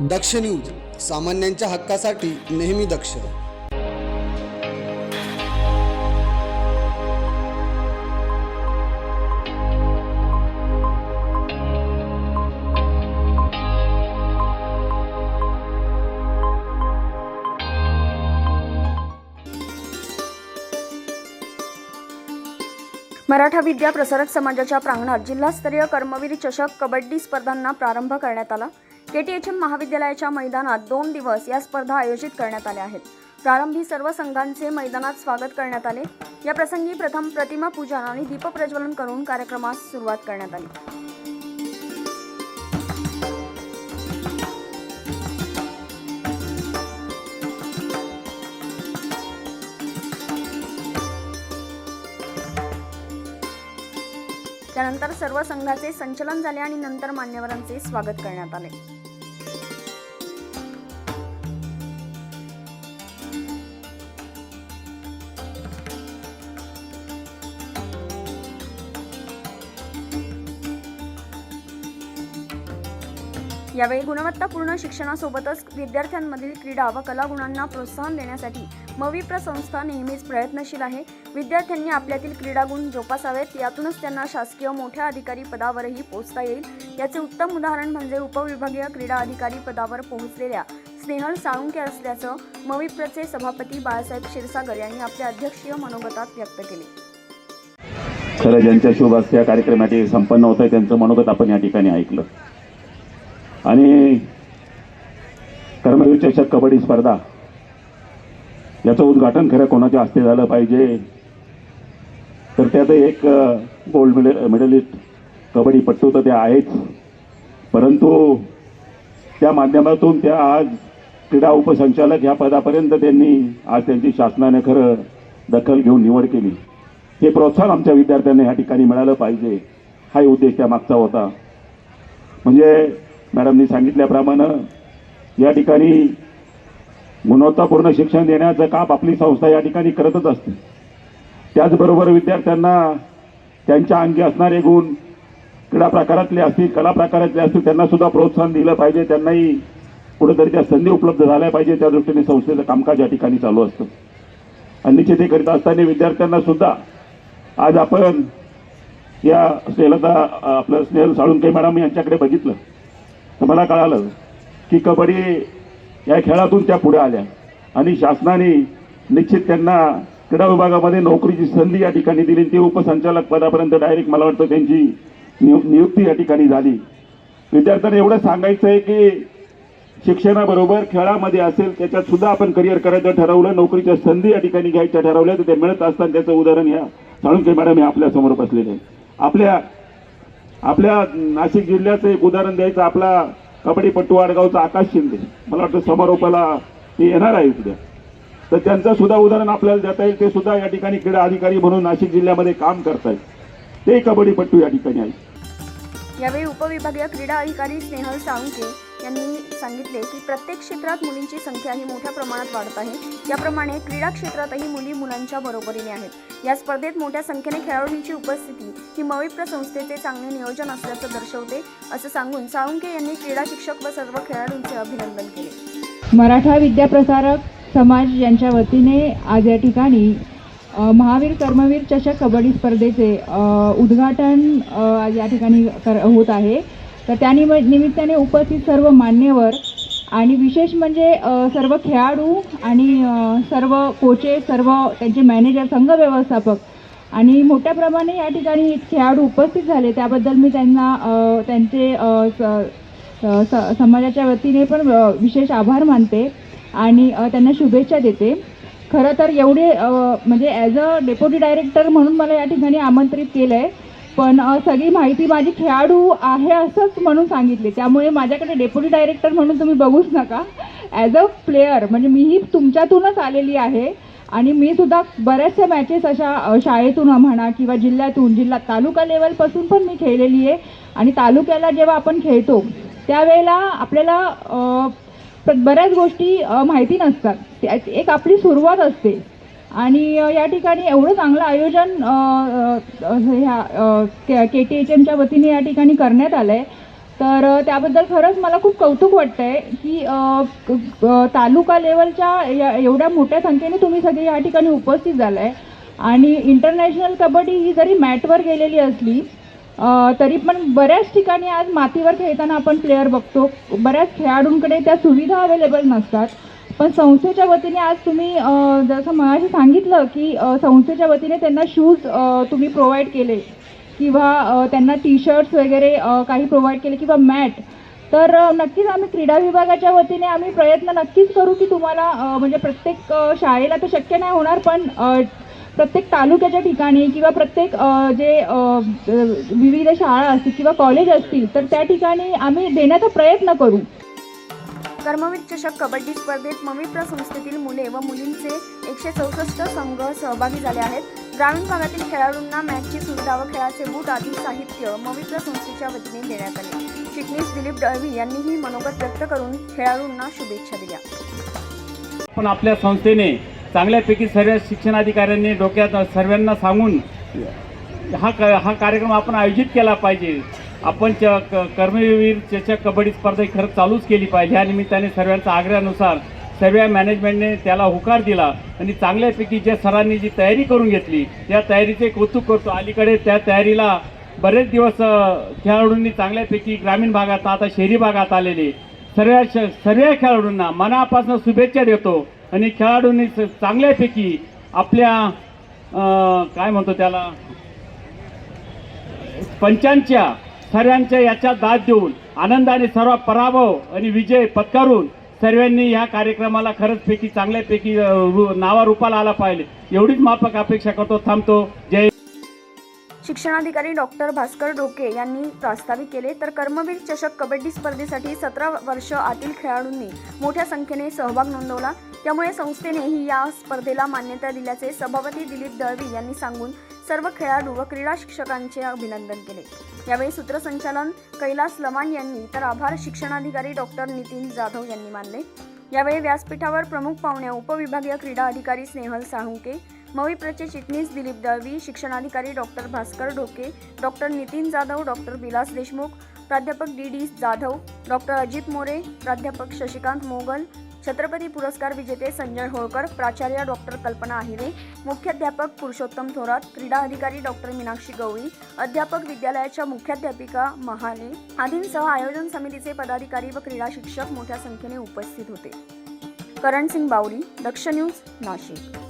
दक्ष news सामान्यांच्या हक्कासाठी नेहमी दक्ष. मराठा विद्या प्रसारक समाजाच्या प्रांगणात जिल्हास्तरीय कर्मवीर चषक कबड्डी स्पर्धांना प्रारंभ करण्यात आला. केटीएचएम महाविद्यालयाच्या मैदानात दोन दिवस या स्पर्धा आयोजित करण्यात आल्या आहेत. प्रारंभी सर्व संघांचे मैदानात स्वागत करण्यात आले. या प्रसंगी प्रथम प्रतिमा पूजन आणि दीपप्रज्वलन करून कार्यक्रमास सुरुवात करण्यात आली. त्यानंतर सर्व संघाचे संचलन झाले आणि नंतर मान्यवरांचे स्वागत करण्यात आले. यावेळी गुणवत्तापूर्ण शिक्षणासोबतच विद्यार्थ्यांमधील क्रीडा व कलागुणांना प्रोत्साहन देण्यासाठी मविप्र संस्था नेहमीच प्रयत्नशील आहे. विद्यार्थ्यांनी आपल्यातील क्रीडागुण जोपासावेत. यातूनच त्यांना शासकीय मोठ्या अधिकारी पदावरही पोहोचता येईल. याचे उत्तम उदाहरण म्हणजे उपविभागीय क्रीडा अधिकारी पदावर पोहोचलेल्या स्नेहल साळुंके असल्याचं मविप्रचे सभापती बाळासाहेब क्षीरसागर यांनी आपल्या अध्यक्षीय मनोगतात व्यक्त केले. खरं ज्यांच्या शुभ या कार्यक्रमाची संपन्न होत आहे त्यांचं मनोगत आपण या ठिकाणी ऐकलं. आणि कर्मवीर चषक कबड्डी स्पर्धा याचं उद्घाटन खरं कोणाच्या हस्ते झालं पाहिजे? तर त्यात एक गोल्ड मेडल मेडलिस्ट कबड्डीपट्टू तर ते आहेच. परंतु त्या माध्यमातून त्या आज क्रीडा उपसंचालक ह्या पदापर्यंत त्यांनी आज त्यांची शासनाने खरं दखल घेऊन निवड केली. हे प्रोत्साहन आमच्या विद्यार्थ्यांना ह्या ठिकाणी मिळालं पाहिजे. हाही उद्देश त्या मागचा होता. म्हणजे मॅडमनी सांगितल्याप्रमाणे या ठिकाणी गुणवत्तापूर्ण शिक्षण देण्याचं काम आपली संस्था या ठिकाणी करतच असते. त्याचबरोबर विद्यार्थ्यांना त्यांच्या अंगी असणारे गुण क्रीडा प्रकारातले असतील कला प्रकारातले असतील त्यांना सुद्धा प्रोत्साहन दिलं पाहिजे. त्यांनाही कुठेतरी त्या संधी उपलब्ध झाल्या पाहिजे. त्या दृष्टीने संस्थेचं कामकाज या ठिकाणी चालू असतं. आणि निश्चित करीत असताना विद्यार्थ्यांना सुद्धा आज आपण या स्नेहलता आपलं स्नेहल साळुंके मॅडम यांच्याकडे बघितलं. तर मला कळालं की कबड्डी या खेळातून त्या पुढे आल्या. आणि शासनाने निश्चित त्यांना क्रीडा विभागामध्ये नोकरीची संधी या ठिकाणी दिली ती उपसंचालक पदापर्यंत डायरेक्ट मला वाटतं त्यांची नियु नियुक्ती या ठिकाणी झाली. विद्यार्थ्यांना एवढं सांगायचं आहे की शिक्षणाबरोबर खेळामध्ये असेल त्याच्यात सुद्धा आपण करिअर करायचं ठरवलं नोकरीच्या संधी या ठिकाणी घ्यायच्या ठरवल्या तर ते मिळत असताना त्याचं उदाहरण ह्या साळुंके मॅडम हे आपल्यासमोर बसलेले आहे आपल्या आपल्या नाशिक जिल्ह्याचं एक उदाहरण द्यायचं आपला कबड्डीपट्टू आडगावचा आकाश शिंदे. मला वाटतं समारोपाला ते येणार आहे उद्या. तर त्यांचं सुद्धा उदाहरण आपल्याला देता येईल. ते सुद्धा या ठिकाणी क्रीडा अधिकारी म्हणून नाशिक जिल्ह्यामध्ये काम करतायत. ते कबड्डीपट्टू या ठिकाणी आहेत. यावेळी उपविभागीय क्रीडा अधिकारी स्नेहल साळुंके यांनी सांगितले की प्रत्येक क्षेत्रात मुलींची संख्या ही मोठ्या प्रमाणात वाढत आहे. याप्रमाणे क्रीडा क्षेत्रातही मुली मुलांच्या बरोबरीने आहेत. या स्पर्धेत मोठ्या संख्येने खेळाडूंची उपस्थिती ही मविप्र संस्थेचे चांगले नियोजन असल्याचं दर्शवते असं सांगून साळुंके यांनी क्रीडा शिक्षक व सर्व खेळाडूंचे अभिनंदन केले. मराठा विद्याप्रसारक समाज यांच्या वतीने आज या ठिकाणी महावीर कर्मवीर चषक कबड्डी स्पर्धेचे उद्घाटन आज या ठिकाणी कर होत आहे. तर त्या निम निमित्ताने उपस्थित सर्व मान्यवर आणि विशेष म्हणजे सर्व खेळाडू आणि सर्व कोचेस सर्व त्यांचे मॅनेजर संघ व्यवस्थापक आणि मोठ्या प्रमाणे या ठिकाणी खेळाडू उपस्थित झाले. त्याबद्दल मी त्यांना त्यांचे स- स- समाजाच्या वतीने पण विशेष आभार मानते आणि त्यांना शुभेच्छा देते. खरं तर एवढे म्हणजे ॲज अ डेप्युटी डायरेक्टर म्हणून मला या ठिकाणी आमंत्रित केलं आहे पण सगळी माहिती माझी खेळाडू आहे असंच म्हणून सांगितले. त्यामुळे माझ्याकडे डेप्युटी डायरेक्टर म्हणून तुम्ही बघूच नका. ॲज अ प्लेअर म्हणजे मीही तुमच्यातूनच आलेली आहे. आणि मी सुद्धा बऱ्याचशा मॅचेस अशा शाळेतून म्हणा किंवा जिल्ह्यातून जिल्हा तालुका लेवलपासून पण मी खेळलेली आहे. आणि तालुक्याला जेव्हा आपण खेळतो त्यावेळेला आपल्याला बऱ्याच गोष्टी माहिती नसतात. त्या- एक आपली सुरुवात असते. आणि या ठिकाणी एवढं चांगलं आयोजन ह्या के टी एच एमच्या वतीने या ठिकाणी करण्यात आलं आहे तर त्याबद्दल खरंच मला खूप कौतुक वाटतं आहे की तालुका लेवलच्या या- एवढ्या मोठ्या संख्येने तुम्ही सगळे या ठिकाणी उपस्थित झाला आहे आणि इंटरनॅशनल कबड्डी ही जरी मॅटवर गेलेली असली तरी पण बऱ्याच ठिकाणी आज मातीवर खेळताना आपण प्लेअर बघतो. बऱ्याच खेळाडूंकडे त्या सुविधा अवेलेबल नसतात. पण संस्थेच्या वतीने आज तुम्ही जसं मगाशी सांगितलं की संस्थेच्या वतीने त्यांना शूज तुम्ही प्रोव्हाइड केले. किंवा त्यांना टी शर्ट्स वगैरे काही प्रोव्हाइड केले किंवा मॅट तर नक्कीच आम्ही क्रीडा विभागाच्या वतीने आम्ही प्रयत्न नक्कीच करू की तुम्हाला म्हणजे प्रत्येक शाळेला तर शक्य नाही होणार पण प्रत्येक तालुक्याच्या ठिकाणी किंवा प्रत्येक जे विविध शाळा असतील किंवा कॉलेज असतील तर त्या ठिकाणी आम्ही देण्याचा प्रयत्न करू. कर्मवीर चषक कबड्डी स्पर्धेत मविप्र संस्थेतील मुले व मुलींचे एकशे चौसष्ट संघ सहभागी झाले आहेत. ग्रामीण भागातील खेळाडूंना मॅचची सुविधा व खेळाचे बूट आदी साहित्य मविप्र संस्थेच्या वतीने देण्यात आले. चिटणीस दिलीप दळवी यांनीही मनोगत व्यक्त करून खेळाडूंना शुभेच्छा दिल्या. पण आपल्या संस्थेने चांगल्यापैकी सर्व शिक्षणाधिकाऱ्यांनी डोक्यात सर्वांना सांगून हा क हा कार्यक्रम आपण आयोजित केला पाहिजे. आपण च क कर्मवीर चषक कबड्डी स्पर्धा ही खरंच चालूच केली पाहिजे ह्या निमित्ताने सर्वांच्या आग्रहानुसार सर्व मॅनेजमेंटने त्याला होकार दिला आणि चांगल्यापैकी ज्या सरांनी जी तयारी करून घेतली त्या तयारीचे कौतुक करतो. अलीकडे त्या तयारीला बरेच दिवस खेळाडूंनी चांगल्यापैकी ग्रामीण भागात आता शहरी भागात आलेले. सर्व श- सर्व खेळाडूंना मनापासून शुभेच्छा देतो आणि खेळाडूंनी स- चांगल्यापैकी आपल्या काय म्हणतो त्याला? पंचांच्या सर्वांच्या याच्या दाद देऊन आनंदाने सर्व पराभव आणि विजय पत्करून सर्वांनी ह्या कार्यक्रमाला खरंच पैकी चांगल्यापैकी अं, नावारूपाला आला पाहिजे. एवढीच माफक अपेक्षा करतो थांबतो. जय शिक्षणाधिकारी डॉक्टर भास्कर डोके यांनी प्रास्ताविक केले तर कर्मवीर चषक कबड्डी स्पर्धेसाठी सतरा वर्ष आतील खेळाडूंनी मोठ्या संख्येने सहभाग नोंदवला. त्यामुळे संस्थेनेही या स्पर्धेला मान्यता दिल्याचे सभापती दिलीप दळवी यांनी सांगून सर्व खेळाडू व क्रीडा शिक्षकांचे अभिनंदन केले. यावेळी सूत्रसंचालन कैलास लमान यांनी तर आभार शिक्षणाधिकारी डॉक्टर नितीन जाधव यांनी मानले. यावेळी व्यासपीठावर प्रमुख पाहुण्या उपविभागीय क्रीडा अधिकारी स्नेहल साळुंके मविप्रचे चिटणीस दिलीप दळवी शिक्षणाधिकारी doctor Bhaskar Dhoke doctor Nitin Jadhav doctor Vilas Deshmukh प्राध्यापक D D Jadhav doctor Ajit More प्राध्यापक शशिकांत मोगल छत्रपती पुरस्कार विजेते संजय होळकर प्राचार्य डॉक्टर कल्पना आहिरे मुख्याध्यापक पुरुषोत्तम थोरात क्रीडा अधिकारी डॉक्टर मीनाक्षी गवळी अध्यापक विद्यालयाच्या मुख्याध्यापिका महाले आदींसह आयोजन समितीचे पदाधिकारी व क्रीडा शिक्षक मोठ्या संख्येने उपस्थित होते. करण सिंग बावरी दक्ष न्यूज नाशिक.